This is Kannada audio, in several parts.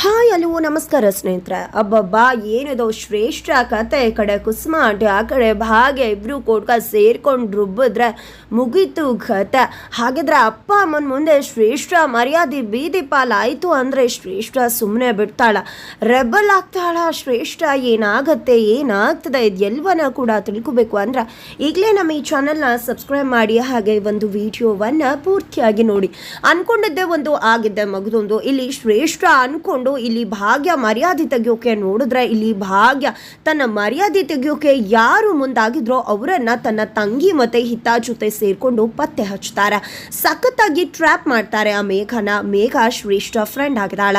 ಹಾಯ್ ಹಲೋ ನಮಸ್ಕಾರ ಸ್ನೇಹಿತರೆ. ಅಬ್ಬಬ್ಬಾ ಏನಿದೋ ಶ್ರೇಷ್ಠ ಕತೆ. ಈ ಕಡೆ ಕುಸುಮ ಆಂಟಿ ಆ ಕಡೆ ಭಾಗ್ಯ, ಇಬ್ರು ಕೊಡ್ಕ ಸೇರ್ಕೊಂಡು ರುಬ್ಬಿದ್ರೆ ಮುಗೀತು ಕತೆ. ಹಾಗಿದ್ರೆ ಅಪ್ಪ ಅಮ್ಮನ ಮುಂದೆ ಶ್ರೇಷ್ಠ ಮರ್ಯಾದೆ ಬೀದಿ ಪಾಲಾಯಿತು ಅಂದರೆ ಶ್ರೇಷ್ಠ ಸುಮ್ಮನೆ ಬಿಡ್ತಾಳ. ರೆಬಲ್ ಆಗ್ತಾಳ. ಶ್ರೇಷ್ಠ ಏನಾಗತ್ತೆ, ಏನಾಗ್ತದೆ ಎಲ್ವನ ಕೂಡ ತಿಳ್ಕೊಬೇಕು ಅಂದ್ರೆ ಈಗಲೇ ನಮ್ಮ ಈ ಚಾನಲ್ನ ಸಬ್ಸ್ಕ್ರೈಬ್ ಮಾಡಿ, ಹಾಗೆ ಒಂದು ವಿಡಿಯೋವನ್ನು ಪೂರ್ತಿಯಾಗಿ ನೋಡಿ. ಅಂದ್ಕೊಂಡಿದ್ದೆ ಒಂದು, ಆಗಿದ್ದೆ ಮಗದೊಂದು. ಇಲ್ಲಿ ಶ್ರೇಷ್ಠ ಅನ್ಕೊಂಡು ಇಲ್ಲಿ ಭಾಗ್ಯ ಮರ್ಯಾದೆ ತೆಗಿಯೋಕೆ ನೋಡಿದ್ರೆ ಇಲ್ಲಿ ಭಾಗ್ಯ ತನ್ನ ಮರ್ಯಾದೆ ತೆಗಿಯೋಕೆ ಯಾರು ಮುಂದಾಗಿದ್ರೋ ಅವರನ್ನ ತನ್ನ ತಂಗಿ ಮತ್ತೆ ಹಿತ ಜೊತೆ ಸೇರಿಕೊಂಡು ಪತ್ತೆ ಹಚ್ತಾರೆ ಸಖತ್ತಾಗಿ ಟ್ರ್ಯಾಪ್ ಮಾಡ್ತಾರೆ ಆ ಮೇಘನ. ಮೇಘ ಶ್ರೇಷ್ಠ ಫ್ರೆಂಡ್ ಆಗಿದ್ದಾಳ.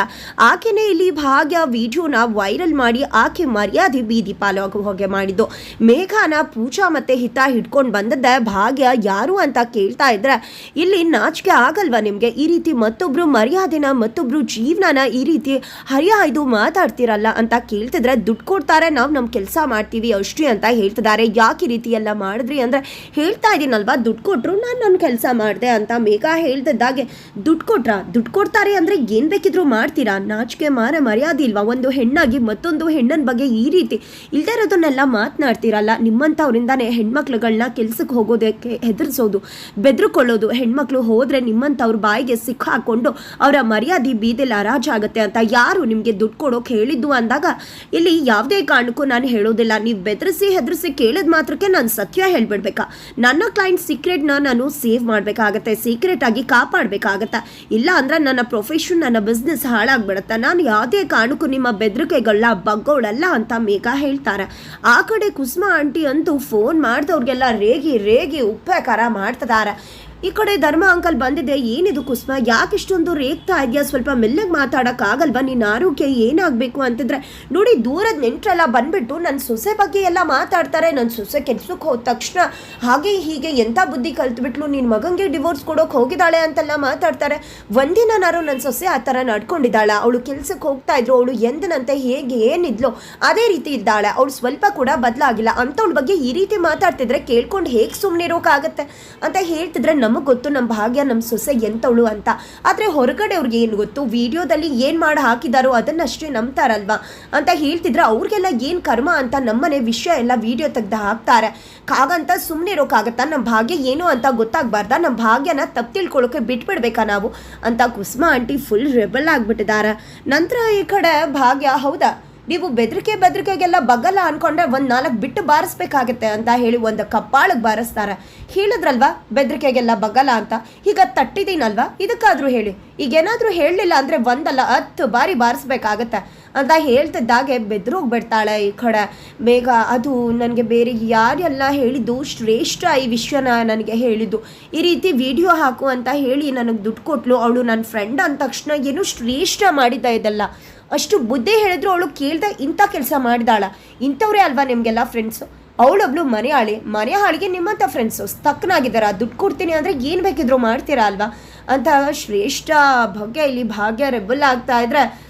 ಆಕೆನೇ ಇಲ್ಲಿ ಭಾಗ್ಯ ವಿಡಿಯೋನ ವೈರಲ್ ಮಾಡಿ ಆಕೆ ಮರ್ಯಾದೆ ಬೀದಿ ಪಾಲು ಹಾಗೆ ಮಾಡಿದ್ದು. ಮೇಘನ ಪೂಜಾ ಮತ್ತೆ ಹಿತ ಹಿಡ್ಕೊಂಡು ಬಂದದ್ದೆ ಭಾಗ್ಯ ಯಾರು ಅಂತ ಕೇಳ್ತಾ ಇದ್ರೆ ಇಲ್ಲಿ ನಾಚಿಕೆ ಆಗಲ್ವಾ ನಿಮಗೆ? ಈ ರೀತಿ ಮತ್ತೊಬ್ರು ಮರ್ಯಾದೆನ, ಮತ್ತೊಬ್ರು ಜೀವನನ ಈ ರೀತಿ ಹರಿಯ ಇದು ಮಾತಾಡ್ತಿರಲ್ಲ ಅಂತ ಕೇಳ್ತಿದ್ರೆ ದುಡ್ಡು ಕೊಡ್ತಾರೆ, ನಾವು ನಮ್ಮ ಕೆಲಸ ಮಾಡ್ತೀವಿ ಅಷ್ಟೇ ಅಂತ ಹೇಳ್ತಿದ್ದಾರೆ. ಯಾಕೆ ಈ ರೀತಿ ಎಲ್ಲ ಮಾಡಿದ್ರಿ ಅಂದ್ರೆ ಹೇಳ್ತಾ ಇದ್ದೀನಲ್ವಾ ದುಡ್ಡು ಕೊಟ್ಟರು ನಾನು ನನ್ನ ಕೆಲಸ ಮಾಡಿದೆ ಅಂತ ಮೇಘ ಹೇಳ್ತಿದ್ದಾಗೆ. ದುಡ್ಡು ಕೊಟ್ರ? ದುಡ್ಡು ಕೊಡ್ತಾರೆ ಅಂದರೆ ಏನ್ ಬೇಕಿದ್ರು ಮಾಡ್ತೀರಾ? ನಾಚಿಕೆ ಮಾರ ಮರ್ಯಾದೆ ಇಲ್ವಾ? ಒಂದು ಹೆಣ್ಣಾಗಿ ಮತ್ತೊಂದು ಹೆಣ್ಣನ ಬಗ್ಗೆ ಈ ರೀತಿ ಇಲ್ಲದೆ ಇರೋದನ್ನೆಲ್ಲ ಮಾತನಾಡ್ತಿರಲ್ಲ? ನಿಮ್ಮಂಥವ್ರಿಂದಾನೇ ಹೆಣ್ಮಕ್ಳುಗಳನ್ನ ಕೆಲ್ಸಕ್ಕೆ ಹೋಗೋದಕ್ಕೆ ಹೆದರಿಸೋದು, ಬೆದ್ರುಕೊಳ್ಳೋದು. ಹೆಣ್ಮಕ್ಳು ಹೋದ್ರೆ ನಿಮ್ಮಂಥವ್ರ ಬಾಯಿಗೆ ಸಿಕ್ಕಾಕೊಂಡು ಅವರ ಮರ್ಯಾದೆ ಬೀದಿಲ್ಲ ಹರಾಜಾಗುತ್ತೆ ಅಂತ ಯಾರು ನಿಮಗೆ ದುಡ್ಡು ಕೊಡೋಕೆ ಹೇಳಿದ್ದು ಅಂದಾಗ, ಇಲ್ಲಿ ಯಾವುದೇ ಕಾರಣಕ್ಕೂ ನಾನು ಹೇಳೋದಿಲ್ಲ. ನೀವು ಬೆದರಿಸಿ, ಹೆದರಿಸಿ ಕೇಳಿದ ಮಾತ್ರಕ್ಕೆ ನಾನು ಸತ್ಯ ಹೇಳ್ಬಿಡ್ಬೇಕಾ? ನನ್ನ ಕ್ಲೈಂಟ್ ಸೀಕ್ರೆಟ್ನ ನಾನು ಸೇವ್ ಮಾಡಬೇಕಾಗತ್ತೆ ಸೀಕ್ರೆಟ್ ಆಗಿ ಕಾಪಾಡಬೇಕಾಗತ್ತೆ? ಇಲ್ಲ ಅಂದ್ರೆ ನನ್ನ ಪ್ರೊಫೆಷನ್ ನನ್ನ ಬಿಸ್ನೆಸ್ ಹಾಳಾಗ್ಬಿಡುತ್ತೆ? ನಾನು ಯಾವುದೇ ಕಾರಣಕ್ಕೂ ನಿಮ್ಮ ಬೆದರಿಕೆಗಳನ್ನ ಬಗ್ಗೋಳಲ್ಲ ಅಂತ ಮೇಘ ಹೇಳ್ತಾರೆ. ಆ ಕಡೆ ಕುಸುಮ ಆಂಟಿ ಅಂತೂ ಫೋನ್ ಮಾಡಿದವ್ರಿಗೆಲ್ಲ ರೇಗಿ ರೇಗಿ ಉಪಕಾರ ಮಾಡ್ತಿದ್ದಾರೆ ಈ ಕಡೆ ಧರ್ಮ ಅಂಕಲ್ ಬಂದಿದೆ, ಏನಿದು ಕುಸ್ಮ? ಯಾಕೆ ಇಷ್ಟೊಂದು ರೇಗ್ತಾ ಇದೆಯಾ? ಸ್ವಲ್ಪ ಮೆಲ್ಲಗೆ ಮಾತಾಡೋಕ್ಕಾಗಲ್ವಾ? ನಿನ್ನ ಆರೋಗ್ಯ ಏನಾಗಬೇಕು ಅಂತಿದ್ರೆ? ನೋಡಿ, ದೂರದ ನೆಂಟ್ರೆಲ್ಲ ಬಂದ್ಬಿಟ್ಟು ನನ್ನ ಸೊಸೆ ಬಗ್ಗೆ ಎಲ್ಲ ಮಾತಾಡ್ತಾರೆ. ನನ್ನ ಸೊಸೆ ಕೆಲ್ಸಕ್ಕೆ ಹೋದ ತಕ್ಷಣ ಹಾಗೆ ಹೀಗೆ ಎಂಥ ಬುದ್ಧಿ ಕಲ್ತ್ಬಿಟ್ಲು? ನಿನ್ನ ಮಗಂಗೆ ಡಿವೋರ್ಸ್ ಕೊಡೋಕೆ ಹೋಗಿದ್ದಾಳೆ ಅಂತೆಲ್ಲ ಮಾತಾಡ್ತಾರೆ. ಒಂದಿನಾರು ನನ್ನ ಸೊಸೆ ಆ ಥರ ನಡ್ಕೊಂಡಿದ್ದಾಳ. ಅವಳು ಕೆಲ್ಸಕ್ಕೆ ಹೋಗ್ತಾ ಇದ್ರು. ಅವಳು ಎಂದನಂತೆ ಹೇಗೆ ಏನಿದ್ಲು? ಅದೇ ರೀತಿ ಇದ್ದಾಳೆ. ಅವಳು ಸ್ವಲ್ಪ ಕೂಡ ಬದಲಾಗಿಲ್ಲ. ಅಂಥವಳ ಬಗ್ಗೆ ಈ ರೀತಿ ಮಾತಾಡ್ತಿದ್ರೆ ಕೇಳ್ಕೊಂಡು ಹೇಗೆ ಸುಮ್ಮನೆ ಇರೋಕ್ಕಾಗತ್ತೆ ಅಂತ ಹೇಳ್ತಿದ್ರೆ ನಮಗೆ ಗೊತ್ತು ನಮ್ಮ ಭಾಗ್ಯ ನಮ್ಮ ಸೊಸೆ ಎಂತವಳು ಅಂತ. ಆದರೆ ಹೊರಗಡೆ ಅವ್ರಿಗೆ ಏನು ಗೊತ್ತು? ವಿಡಿಯೋದಲ್ಲಿ ಏನು ಮಾಡಿ ಹಾಕಿದಾರೋ ಅದನ್ನಷ್ಟೇ ನಂಬ್ತಾರಲ್ವಾ? ಅಂತ ಹೇಳ್ತಿದ್ರೆ ಅವ್ರಿಗೆಲ್ಲ ಏನು ಕರ್ಮ ಅಂತ ನಮ್ಮನೆ ವಿಷಯ ಎಲ್ಲ ವಿಡಿಯೋ ತೆಗ್ದು ಹಾಕ್ತಾರೆ. ಹಾಗಂತ ಸುಮ್ಮನೆ ಇರೋಕ್ಕಾಗತ್ತಾ ನಮ್ಮ ಭಾಗ್ಯ ಏನು ಅಂತ ಗೊತ್ತಾಗಬಾರ್ದ? ನಮ್ಮ ಭಾಗ್ಯನ ತಪ್ಪು ತಿಳ್ಕೊಳ್ಳೋಕೆ ಬಿಟ್ಬಿಡ್ಬೇಕಾ ನಾವು? ಅಂತ ಕುಸ್ಮಾ ಆಂಟಿ ಫುಲ್ ರೆಬಲ್ ಆಗಿಬಿಟ್ಟಿದ್ದಾರೆ ನಂತರ ಈ ಕಡೆ ಭಾಗ್ಯ, ಹೌದಾ? ನೀವು ಬೆದರಿಕೆ ಬೆದರಿಕೆಗೆಲ್ಲ ಬಗಲ್ಲ ಅನ್ಕೊಂಡ್ರೆ ಒಂದು ನಾಲ್ಕು ಬಿಟ್ಟು ಬಾರಿಸ್ಬೇಕಾಗತ್ತೆ ಅಂತ ಹೇಳಿ ಒಂದು ಕಪ್ಪಾಳಕ್ಕೆ ಬಾರಿಸ್ತಾರೆ. ಹೇಳಿದ್ರಲ್ವಾ? ಬೆದರಿಕೆಗೆಲ್ಲ ಬಗಲ್ಲ ಅಂತ. ಈಗ ತಟ್ಟಿದ್ದೀನಲ್ವಾ ಇದಕ್ಕಾದ್ರೂ ಹೇಳಿ. ಈಗ ಏನಾದರೂ ಹೇಳಲಿಲ್ಲ ಅಂದರೆ ಒಂದಲ್ಲ, ಹತ್ತು ಬಾರಿ ಬಾರಿಸ್ಬೇಕಾಗತ್ತೆ ಅಂತ ಹೇಳ್ತಿದ್ದಾಗೆ ಬೆದ್ರೋಗ್ಬಿಡ್ತಾಳೆ ಈ ಕಡೆ. ಬೇಗ ಅದು ನನಗೆ ಬೇರೆ ಯಾರೆಲ್ಲ ಹೇಳಿದ್ದು ಶ್ರೇಷ್ಠ ಈ ವಿಷಯನ ನನಗೆ ಹೇಳಿದ್ದು. ಈ ರೀತಿ ವಿಡಿಯೋ ಹಾಕು ಅಂತ ಹೇಳಿ ನನಗೆ ದುಡ್ಡು ಕೊಟ್ಲು. ಅವಳು ನನ್ನ ಫ್ರೆಂಡ್ ಅಂದ ತಕ್ಷಣ ಏನು ಶ್ರೇಷ್ಠ ಮಾಡಿದ್ದ ಇದೆಲ್ಲ. ಅಷ್ಟು ಬುದ್ಧಿ ಹೇಳಿದ್ರು ಅವಳು ಕೇಳ್ದೆ ಇಂಥ ಕೆಲಸ ಮಾಡಿದಾಳ. ಇಂಥವ್ರೇ ಅಲ್ವಾ ನಿಮಗೆಲ್ಲ ಫ್ರೆಂಡ್ಸು ಅವಳೊಬ್ಳು ಮನೆ ಹಾಳಿ ಮನೆ ಹಾಳಿಗೆ ನಿಮ್ಮಂಥ ಫ್ರೆಂಡ್ಸು ತಕ್ಕನಾಗಿದ್ದಾರ ದುಡ್ಡು ಕೊಡ್ತೀನಿ ಅಂದರೆ ಏನು ಬೇಕಿದ್ರು ಮಾಡ್ತೀರಾ ಅಲ್ವಾ? ಅಂತ ಶ್ರೇಷ್ಠ ಭಾಗ್ಯ ಇಲ್ಲಿ ಭಾಗ್ಯ ರೆಬಲ್ ಆಗ್ತಾ ಇದ್ರೆ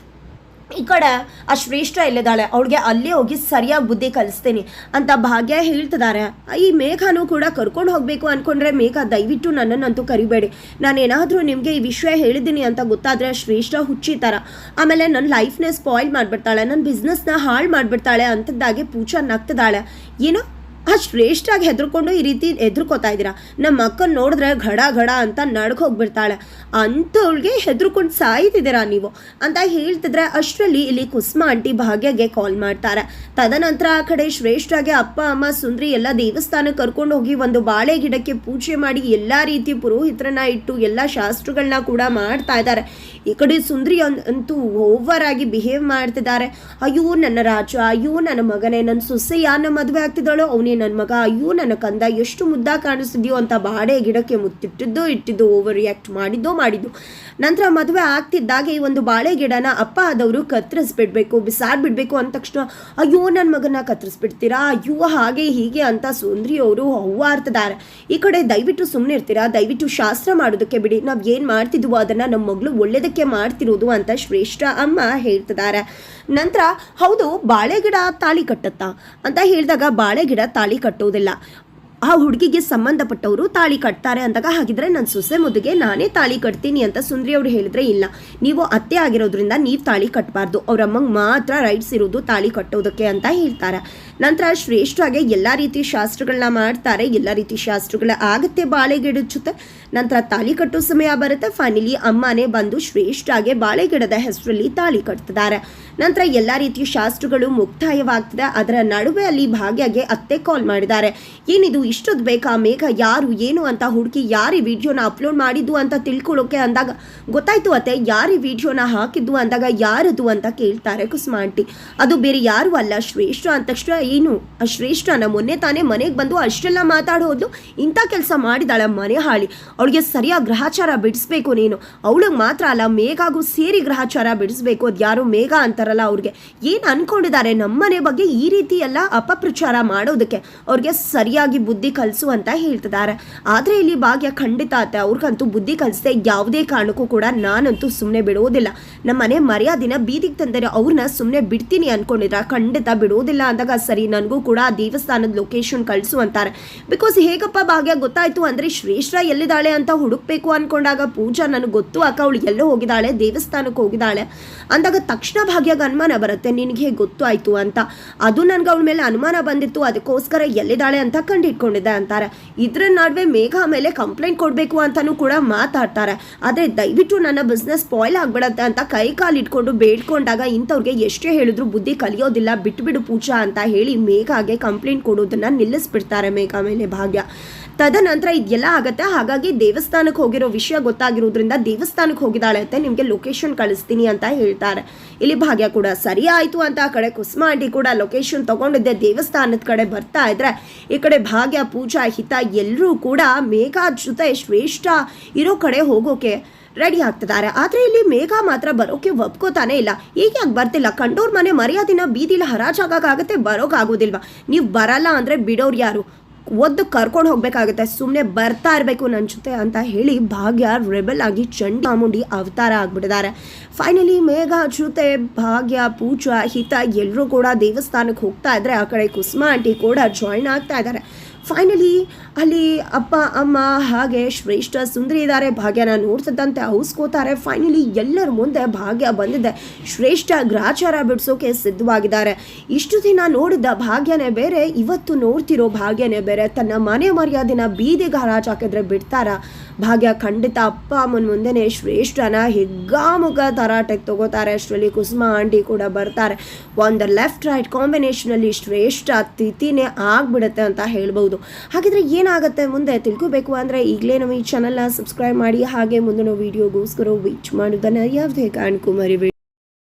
ಈ ಕಡೆ ಆ ಶ್ರೇಷ್ಠ ಇಲ್ಲಿದ್ದಾಳೆ. ಅವಳಿಗೆ ಅಲ್ಲೇ ಹೋಗಿ ಸರಿಯಾಗಿ ಬುದ್ಧಿ ಕಲಿಸ್ತೀನಿ ಅಂತ ಭಾಗ್ಯ ಹೇಳ್ತಿದ್ದಾರೆ ಈ ಮೇಘನೂ ಕೂಡ ಕರ್ಕೊಂಡು ಹೋಗಬೇಕು ಅಂದ್ಕೊಂಡ್ರೆ ಮೇಘ ದಯವಿಟ್ಟು ನನ್ನನ್ನಂತೂ ಕರಿಬೇಡಿ. ನಾನು ಏನಾದರೂ ನಿಮಗೆ ಈ ವಿಷಯ ಹೇಳಿದ್ದೀನಿ ಅಂತ ಗೊತ್ತಾದರೆ ಶ್ರೇಷ್ಠ ಹುಚ್ಚಿ ಥರ ಆಮೇಲೆ ನನ್ನ ಲೈಫ್ನೇ ಸ್ಪಾಯ್ಲ್ ಮಾಡಿಬಿಡ್ತಾಳೆ ನನ್ನ ಬಿಸ್ನೆಸ್ನ ಹಾಳು ಮಾಡಿಬಿಡ್ತಾಳೆ ಅಂಥದ್ದಾಗೆ ಪೂಜಾ ನಗ್ತಿದ್ದಾಳೆ. ಏನು ಆ ಶ್ರೇಷ್ಠಾಗಿ ಹೆದರ್ಕೊಂಡು ಈ ರೀತಿ ಹೆದರ್ಕೋತಾ ಇದ್ದೀರಾ? ನಮ್ಮ ಅಕ್ಕನ ನೋಡಿದ್ರೆ ಘಡ ಘಡ ಅಂತ ನಡ್ಕ ಹೋಗ್ಬಿಡ್ತಾಳೆ. ಅಂಥವಳಿಗೆ ಹೆದರ್ಕೊಂಡು ಸಾಯ್ತಿದ್ದೀರಾ ನೀವು? ಅಂತ ಹೇಳ್ತಿದ್ರೆ ಅಷ್ಟರಲ್ಲಿ ಇಲ್ಲಿ ಕುಸುಮ ಆಂಟಿ ಭಾಗ್ಯಗೆ ಕಾಲ್ ಮಾಡ್ತಾರೆ. ತದನಂತರ ಆ ಕಡೆ ಶ್ರೇಷ್ಠಾಗೆ ಅಪ್ಪ, ಅಮ್ಮ, ಸುಂದ್ರಿ ಎಲ್ಲ ದೇವಸ್ಥಾನಕ್ಕೆ ಕರ್ಕೊಂಡು ಹೋಗಿ ಒಂದು ಬಾಳೆ ಗಿಡಕ್ಕೆ ಪೂಜೆ ಮಾಡಿ ಎಲ್ಲ ರೀತಿ ಪುರೋಹಿತರನ್ನ ಇಟ್ಟು ಎಲ್ಲ ಶಾಸ್ತ್ರಗಳನ್ನ ಕೂಡ ಮಾಡ್ತಾ ಇದ್ದಾರೆ. ಈ ಕಡೆ ಸುಂದ್ರಿ ಅಂತೂ ಓವರ್ ಆಗಿ ಬಿಹೇವ್ ಮಾಡ್ತಿದ್ದಾರೆ. ಅಯ್ಯೋ ನನ್ನ ರಾಜ, ಅಯ್ಯೋ ನನ್ನ ಮಗನೇ, ನನ್ನ ಸೊಸೆ ಯಾರನ್ನ ಮದುವೆ ಆಗ್ತಿದ್ದಾಳೋ ಅವನೇ ನನ್ನ ಮಗ, ಅಯ್ಯೋ, ನನ್ನ ಕಂದ ಎಷ್ಟು ಮುದ್ದ ಕಾಣಿಸಿದ್ಯೋ ಅಂತ ಬಾಡೆ ಗಿಡಕ್ಕೆ ಮುತ್ತಿಟ್ಟಿದ್ದೋ, ಇಟ್ಟಿದ್ದು ಓವರ್ ರಿಯಾಕ್ಟ್ ಮಾಡಿದ್ದೋ, ಮಾಡಿದ್ದು. ನಂತರ ಮದುವೆ ಆಗ್ತಿದ್ದಾಗೆ ಈ ಒಂದು ಬಾಳೆ ಗಿಡನ ಅಪ್ಪ ಆದವರು ಕತ್ತರಿಸ್ಬಿಡ್ಬೇಕು, ಬಿಸಾಡ್ಬಿಡ್ಬೇಕು ಅಂದ ತಕ್ಷಣ, ಅಯ್ಯೋ ನನ್ನ ಮಗನ ಕತ್ತರಿಸ್ಬಿಡ್ತೀರಾ? ಅಯ್ಯೋ, ಹಾಗೆ ಹೀಗೆ ಅಂತ ಸುಂದ್ರಿ ಅವರು ಹೂವಾಡ್ತಿದ್ದಾರೆ ಈ ಕಡೆ ದಯವಿಟ್ಟು ಸುಮ್ಮನೆ ಇರ್ತೀರಾ? ದಯವಿಟ್ಟು ಶಾಸ್ತ್ರ ಮಾಡೋದಕ್ಕೆ ಬಿಡಿ. ನಾವು ಏನು ಮಾಡ್ತಿದ್ವೋ ಅದನ್ನು ನಮ್ಮ ಮಗಳು ಒಳ್ಳೇದಕ್ಕೆ ಮಾಡ್ತಿರೋದು ಅಂತ ಶ್ರೇಷ್ಠ ಅಮ್ಮ ಹೇಳ್ತಿದ್ದಾರೆ ನಂತರ, ಹೌದು, ಬಾಳೆ ಗಿಡ ತಾಳಿ ಕಟ್ಟತ್ತಾ? ಅಂತ ಹೇಳಿದಾಗ, ಬಾಳೆ ಗಿಡ ತಾಳಿ ಕಟ್ಟೋದಿಲ್ಲ ಆ ಹುಡುಗಿಗೆ ಸಂಬಂಧಪಟ್ಟವರು ತಾಳಿ ಕಟ್ತಾರೆ ಅಂದಾಗ ಹಾಗಿದ್ರೆ ನನ್ನ ಸೊಸೆ ಮುದುಗೆ ನಾನೇ ತಾಳಿ ಕಟ್ತೀನಿ ಅಂತ ಸುಂದ್ರಿ ಅವರು ಹೇಳಿದ್ರೆ ಇಲ್ಲ. ನೀವು ಅತ್ತೆ ಆಗಿರೋದ್ರಿಂದ ನೀವು ತಾಳಿ ಕಟ್ಟಬಾರ್ದು ಅವ್ರ ಅಮ್ಮಂಗೆ ಮಾತ್ರ ರೈಟ್ಸ್ ಇರೋದು ತಾಳಿ ಕಟ್ಟೋದಕ್ಕೆ ಅಂತ ಹೇಳ್ತಾರೆ. ನಂತರ ಶ್ರೇಷ್ಠವಾಗಿ ಎಲ್ಲ ರೀತಿ ಶಾಸ್ತ್ರಗಳನ್ನ ಮಾಡ್ತಾರೆ. ಎಲ್ಲ ರೀತಿ ಶಾಸ್ತ್ರಗಳ ಆಗತ್ತೆ ಬಾಳೆಗಿಡಚುತ್ತೆ ನಂತರ ತಾಳಿ ಕಟ್ಟೋ ಸಮಯ ಬರುತ್ತೆ. ಫೈನಲಿ ಅಮ್ಮನೇ ಬಂದು ಶ್ರೇಷ್ಠಾಗೆ ಬಾಳೆಗಿಡದ ಹೆಸರಲ್ಲಿ ತಾಳಿ ಕಟ್ತಿದ್ದಾರೆ ನಂತರ ಎಲ್ಲ ರೀತಿಯ ಶಾಸ್ತ್ರಗಳು ಮುಕ್ತಾಯವಾಗ್ತದೆ. ಅದರ ನಡುವೆ ಅಲ್ಲಿ ಭಾಗ್ಯಗೆ ಅತ್ತೆ ಕಾಲ್ ಮಾಡಿದ್ದಾರೆ. ಏನಿದು ಇಷ್ಟೊತ್ತು ಬೇಕಾ? ಮೇಘ ಯಾರು, ಏನು ಅಂತ ಹುಡುಕಿ ಯಾರು ವಿಡಿಯೋನ ಅಪ್ಲೋಡ್ ಮಾಡಿದ್ದು ಅಂತ ತಿಳ್ಕೊಳ್ಳೋಕೆ ಅಂದಾಗ ಗೊತ್ತಾಯ್ತು ಅತ್ತೆ, ಯಾರಿ ವಿಡಿಯೋನ ಹಾಕಿದ್ದು ಅಂದಾಗ ಯಾರದು ಅಂತ ಕೇಳ್ತಾರೆ ಕುಸುಮಾ ಆಂಟಿ ಅದು ಬೇರೆ ಯಾರು ಅಲ್ಲ, ಶ್ರೇಷ್ಠ ಅಂದ ತಕ್ಷಣ ಏನು ಶ್ರೇಷ್ಠನ ಮೊನ್ನೆ ತಾನೇ ಮನೆಗೆ ಬಂದು ಅಷ್ಟೆಲ್ಲ ಮಾತಾಡೋದು ಇಂಥ ಕೆಲಸ ಮಾಡಿದಾಳ ಮನೆ ಹಾಳಿ ಅವಳಿಗೆ ಸರಿಯಾಗಿ ಗ್ರಹಾಚಾರ ಬಿಡಿಸ್ಬೇಕು ನೀನು. ಅವಳಿಗೆ ಮಾತ್ರ ಅಲ್ಲ, ಮೇಘಾಗೂ ಸೇರಿ ಗ್ರಹಾಚಾರ ಬಿಡಿಸ್ಬೇಕು. ಅದು ಯಾರು ಮೇಘ ಅಂತಾರಲ್ಲ ಅವ್ರಿಗೆ. ಏನು ಅನ್ಕೊಂಡಿದ್ದಾರೆ ನಮ್ಮನೆ ಬಗ್ಗೆ ಈ ರೀತಿ ಎಲ್ಲ ಅಪಪ್ರಚಾರ ಮಾಡೋದಕ್ಕೆ? ಅವ್ರಿಗೆ ಸರಿಯಾಗಿ ಬುದ್ಧಿ ಕಲಿಸು ಅಂತ ಹೇಳ್ತಿದ್ದಾರೆ. ಆದರೆ ಇಲ್ಲಿ ಭಾಗ್ಯ ಖಂಡಿತ ಆತೆ ಅವ್ರಿಗಂತೂ ಬುದ್ಧಿ ಕಲಿಸದೆ ಯಾವುದೇ ಕಾರಣಕ್ಕೂ ಕೂಡ ನಾನಂತೂ ಸುಮ್ಮನೆ ಬಿಡೋದಿಲ್ಲ ನಮ್ಮ ಮನೆ ಮರ್ಯಾದಿನ ಬೀದಿಗೆ ತಂದರೆ ಅವ್ರನ್ನ ಸುಮ್ಮನೆ ಬಿಡ್ತೀನಿ ಅನ್ಕೊಂಡಿದ್ರ ಖಂಡಿತ ಬಿಡೋದಿಲ್ಲ ಅಂದಾಗ ಸರಿ, ನನಗೂ ಕೂಡ ಆ ದೇವಸ್ಥಾನದ ಲೊಕೇಶನ್ ಕಳಿಸು ಅಂತಾರೆ. ಬಿಕಾಸ್ ಹೇಗಪ್ಪ ಭಾಗ್ಯ ಗೊತ್ತಾಯ್ತು ಅಂದರೆ ಶ್ರೇಷ್ಠ ಎಲ್ಲಿದ್ದಾಳೆ ಅಂತ ಹುಡುಕ್ಬೇಕು ಅನ್ಕೊಂಡಾಗ ಪೂಜಾ ನನಗೆ ಗೊತ್ತು ಅಕ್ಕ, ಅವಳು ಎಲ್ಲೋ ಹೋಗಿದ್ದಾಳೆ ದೇವಸ್ಥಾನಕ್ಕೆ ಹೋಗಿದ್ದಾಳೆ. ಅಂದಾಗ ತಕ್ಷಣ ಭಾಗ್ಯಗೆ ಅನುಮಾನ ಬರುತ್ತೆ, ನಿನಗೆ ಗೊತ್ತು ಆಯಿತು ಅಂತ. ಅದು ನನಗೆ ಅವಳ ಮೇಲೆ ಅನುಮಾನ ಬಂದಿತ್ತು, ಅದಕ್ಕೋಸ್ಕರ ಎಲ್ಲಿದ್ದಾಳೆ ಅಂತ ಕಂಡಿಟ್ಕೊಂಡಿದ್ದೆ ಅಂತಾರೆ. ಇದ್ರ ನಡುವೆ ಮೇಘ ಮೇಲೆ ಕಂಪ್ಲೇಂಟ್ ಕೊಡಬೇಕು ಅಂತಲೂ ಕೂಡ ಮಾತಾಡ್ತಾರೆ. ಆದರೆ ದಯವಿಟ್ಟು ನನ್ನ ಬಿಸ್ನೆಸ್ ಸ್ಪಾಯ್ಲ್ ಆಗ್ಬಿಡತ್ತೆ ಅಂತ ಕೈ ಕಾಲು ಇಟ್ಕೊಂಡು ಬೇಡ್ಕೊಂಡಾಗ ಇಂಥವ್ರಿಗೆ ಎಷ್ಟೇ ಹೇಳಿದ್ರು ಬುದ್ಧಿ ಕಲಿಯೋದಿಲ್ಲ, ಬಿಟ್ಬಿಡು ಪೂಜಾ ಅಂತ ಹೇಳಿ ಮೇಘಾಗೆ ಕಂಪ್ಲೇಂಟ್ ಕೊಡೋದನ್ನ ನಿಲ್ಲಿಸ್ಬಿಡ್ತಾರೆ ಮೇಘ ಮೇಲೆ ಭಾಗ್ಯ. ತದನಂತರ ಇದೆಲ್ಲ ಆಗತ್ತೆ. ಹಾಗಾಗಿ ದೇವಸ್ಥಾನಕ್ಕೆ ಹೋಗಿರೋ ವಿಷಯ ಗೊತ್ತಾಗಿರೋದ್ರಿಂದ ದೇವಸ್ಥಾನಕ್ಕೆ ಹೋಗಿದ್ದಾಳೆ ಅಂತ ನಿಮಗೆ ಲೊಕೇಶನ್ ಕಳಿಸ್ತೀನಿ ಅಂತ ಹೇಳ್ತಾರೆ. ಇಲ್ಲಿ ಭಾಗ್ಯ ಕೂಡ ಸರಿ ಆಯಿತು ಅಂತ ಆ ಕಡೆ ಕುಸುಮ ಆಂಟಿ ಕೂಡ ಲೊಕೇಶನ್ ತಗೊಂಡಿದ್ದೆ. ದೇವಸ್ಥಾನದ ಕಡೆ ಬರ್ತಾ ಇದ್ರೆ ಈ ಕಡೆ ಭಾಗ್ಯ, ಪೂಜಾ, ಹಿತ ಎಲ್ಲರೂ ಕೂಡ ಮೇಘಾ ಜೊತೆ ಶ್ರೇಷ್ಠ ಇರೋ ಕಡೆ ಹೋಗೋಕೆ ರೆಡಿ ಆಗ್ತಿದ್ದಾರೆ. ಆದರೆ ಇಲ್ಲಿ ಮೇಘ ಮಾತ್ರ ಬರೋಕೆ ಒಪ್ಕೋತಾನೆ ಇಲ್ಲ. ಈಗ ಯಾಕೆ ಬರ್ತಿಲ್ಲ? ಕಂಡೋರ್ ಮನೆ ಮರ್ಯಾದಿನ ಬೀದಿಲಿ ಹರಾಜಾಗಕ್ಕಾಗತ್ತೆ ಬರೋಕ್ಕಾಗೋದಿಲ್ವಾ ನೀವು ಬರಲ್ಲ ಅಂದರೆ ಬಿಡೋರು ಯಾರು? ಒದ್ದು ಕರ್ಕೊಂಡು ಹೋಗ್ಬೇಕಾಗುತ್ತೆ. ಸುಮ್ಮನೆ ಬರ್ತಾ ಇರಬೇಕು ನನ್ನ ಜೊತೆ ಅಂತ ಹೇಳಿ ಭಾಗ್ಯ ರೆಬಲ್ ಆಗಿ ಚಂಡಿ ಚಾಮುಂಡಿ ಅವತಾರ ಆಗ್ಬಿಟ್ಟಿದ್ದಾರೆ. ಫೈನಲಿ ಮೇಘ ಜೊತೆ ಭಾಗ್ಯ, ಪೂಜಾ, ಹಿತ ಎಲ್ಲರೂ ಕೂಡ ದೇವಸ್ಥಾನಕ್ಕೆ ಹೋಗ್ತಾ ಇದ್ರೆ ಆ ಕಡೆ ಕುಸುಮ ಆಂಟಿ ಕೂಡ ಜಾಯಿನ್ ಆಗ್ತಾ ಇದ್ದಾರೆ. ಫೈನಲಿ ಅಲ್ಲಿ ಅಪ್ಪ, ಅಮ್ಮ ಹಾಗೆ ಶ್ರೇಷ್ಠ ಸುಂದರಿ ಇದ್ದಾರೆ. ಭಾಗ್ಯನ ನೋಡ್ತಿದ್ದಂತೆ ಹೌಸ್ಕೋತಾರೆ. ಫೈನಲಿ ಎಲ್ಲರ ಮುಂದೆ ಭಾಗ್ಯ ಬಂದಿದೆ. ಶ್ರೇಷ್ಠ ಗ್ರಾಚಾರ ಬಿಡಿಸೋಕೆ ಸಿದ್ಧವಾಗಿದ್ದಾರೆ. ಇಷ್ಟು ದಿನ ನೋಡಿದ್ದ ಭಾಗ್ಯನೇ ಬೇರೆ, ಇವತ್ತು ನೋಡ್ತಿರೋ ಭಾಗ್ಯನೇ ಬೇರೆ. ತನ್ನ ಮನೆ ಮರ್ಯಾದೆನ ಬೀದಿಗೆ ಹರಾಜ್ ಹಾಕಿದ್ರೆ ಬಿಡ್ತಾರ? ಭಾಗ್ಯ ಖಂಡಿತ ಅಪ್ಪ, ಅಮ್ಮನ ಮುಂದೆನೆ ಶ್ರೇಷ್ಠನ ಹಿಗ್ಗಾಮುಗ ತರಾಟೆಗೆ ತಗೋತಾರೆ. ಅಷ್ಟರಲ್ಲಿ ಕುಸುಮ ಆಂಟಿ ಕೂಡ ಬರ್ತಾರೆ. ಒಂದು ಲೆಫ್ಟ್ ರೈಟ್ ಕಾಂಬಿನೇಷನಲ್ಲಿ ಶ್ರೇಷ್ಠ ತಿಥಿನೇ ಆಗ್ಬಿಡುತ್ತೆ ಅಂತ ಹೇಳ್ಬೋದು ಹಾಗಿದ್ರೆ ಏನಾಗುತ್ತೆ ಮುಂದೆ ತಿಳ್ಕೋಬೇಕು ಅಂದರೆ ಈಗಲೇ ನಮ್ಮ ಈ ಚಾನಲ್ನ ಸಬ್ಸ್ಕ್ರೈಬ್ ಮಾಡಿ, ಹಾಗೆ ಮುಂದಿನ ವೀಡಿಯೋಗೋಸ್ಕರ ವೀಚ್ ಮಾಡೋದನ್ನು ಯಾವುದೇ ಕಾರಣಕ್ಕೂ ಮರಿಬೇಡಿ